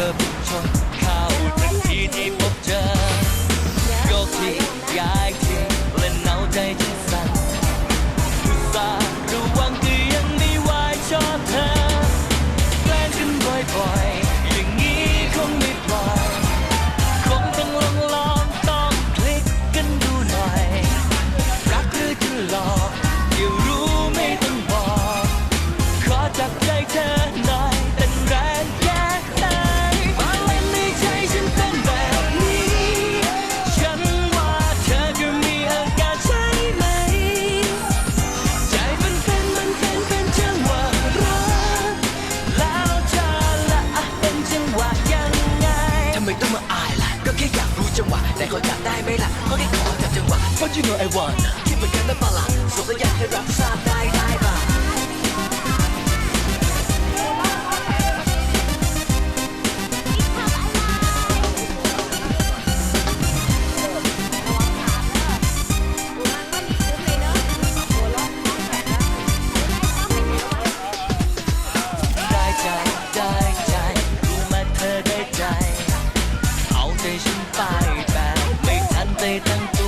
the choice. อไอวันคิดเหมือนกันไม่ปะล่ะสมและอยากให้รับทราบได้ได้ปะได้ใจได้ใจรู้มาเธอได้ใจ เอาใจฉันไปแบบไม่ทันได้ตั้ง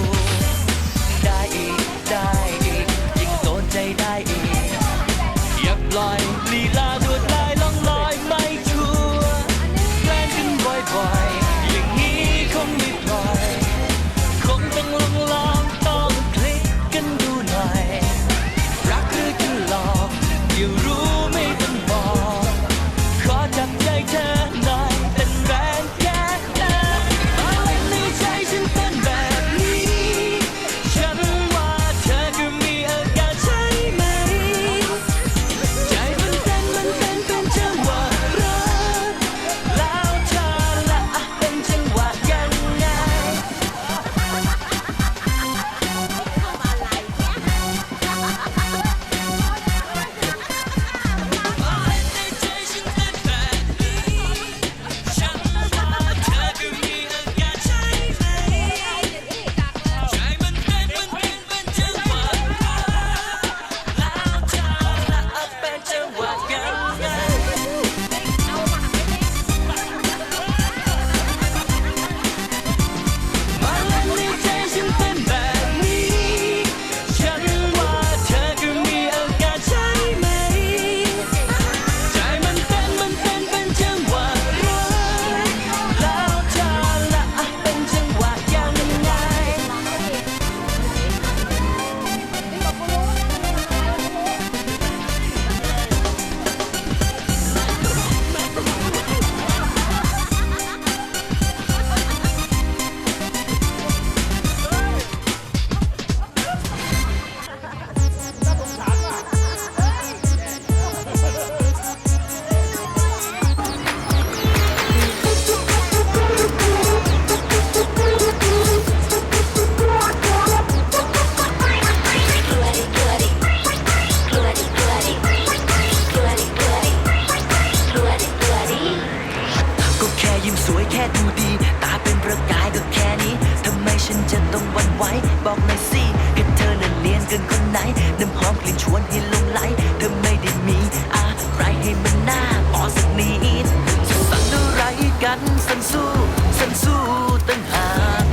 สู้ฉันสู้ตั้งหาก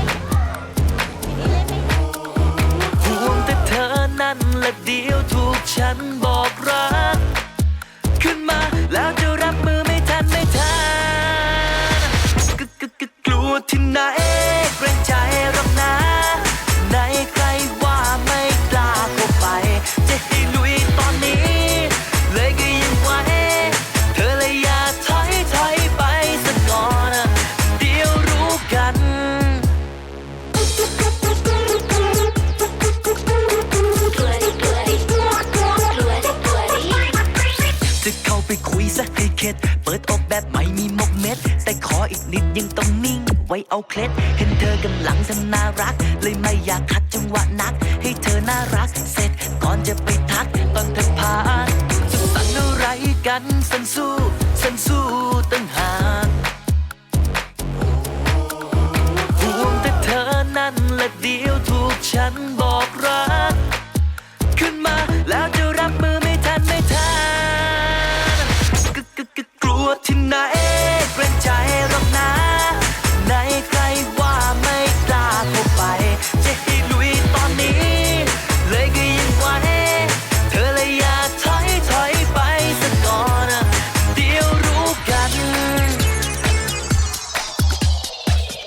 ห่วงแต่เธอนั้นและเดียวถูกฉันบอกรัก ขึ้นมาแล้วจะรับมือไม่ทันไม่ทันกลัวที่ไหน นิดยังต้องนิ่ง ไว้เอาเคล็ด เห็นเธอกำลังทำน่ารัก เลยไม่อยากคัดจังหวะนัก ให้เธอน่ารัก เสร็จก่อนจะไปทักตอนเธอผ่านจะสั่นอะไรกันสันสู้สันสู้